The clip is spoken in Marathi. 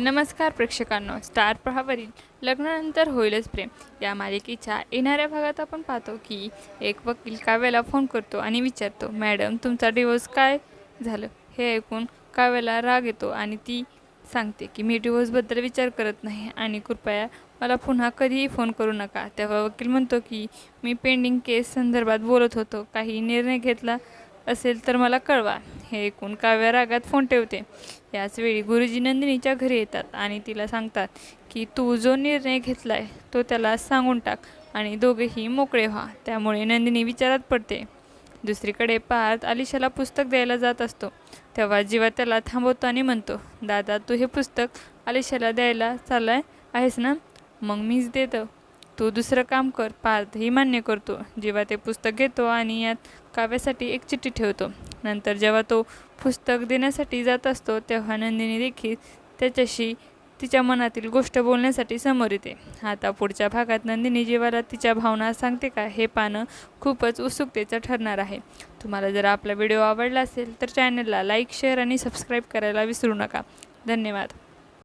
नमस्कार प्रेक्षकांनो. स्टार प्रहावरील लग्नानंतर होईलच प्रेम. या मालिकेच्या येणाऱ्या भागात आपण पाहतो की एक वकील काव्याला फोन करतो आणि विचारतो मॅडम तुमचा डिवोर्स काय झालं? हे ऐकून काव्याला राग येतो आणि ती सांगते की मी डिवोर्सबद्दल विचार करत नाही आणि कृपया मला पुन्हा कधीही फोन करू नका. तेव्हा वकील म्हणतो की मी पेंडिंग केस संदर्भात बोलत होतो. काही निर्णय घेतला असेल तर मला कळवा. हे ऐकून काव्या रागात फोन ठेवते. याचवेळी गुरुजी नंदिनीच्या घरी येतात आणि तिला सांगतात की तू जो निर्णय घेतला आहे तो त्याला सांगून टाक आणि दोघेही मोकळे व्हा. त्यामुळे नंदिनी विचारात पडते. दुसरीकडे पार्थ अलिशाला पुस्तक द्यायला जात असतो. तेव्हा जीवा त्याला थांबवतो आणि म्हणतो दादा तू हे पुस्तक आलिशाला द्यायला चाललाय? आहेस ना? मग मीच देतो. तू दुसरं काम कर पार्थही मान्य करतो. जेव्हा ते पुस्तक घेतो आणि यात काव्यासाठी एक चिठ्ठी ठेवतो नंतर जेव्हा तो पुस्तक देण्यासाठी जात असतो तेव्हा नंदिनी देखील त्याच्याशी तिच्या मनातील गोष्ट बोलण्यासाठी समोर येते. आता पुढच्या भागात नंदिनी जीवाला तिच्या भावना सांगते का हे पानं खूपच उत्सुकतेचं ठरणार आहे. तुम्हाला जर आपला व्हिडिओ आवडला असेल तर चॅनलला लाईक शेअर आणि सबस्क्राईब करायला विसरू नका. धन्यवाद.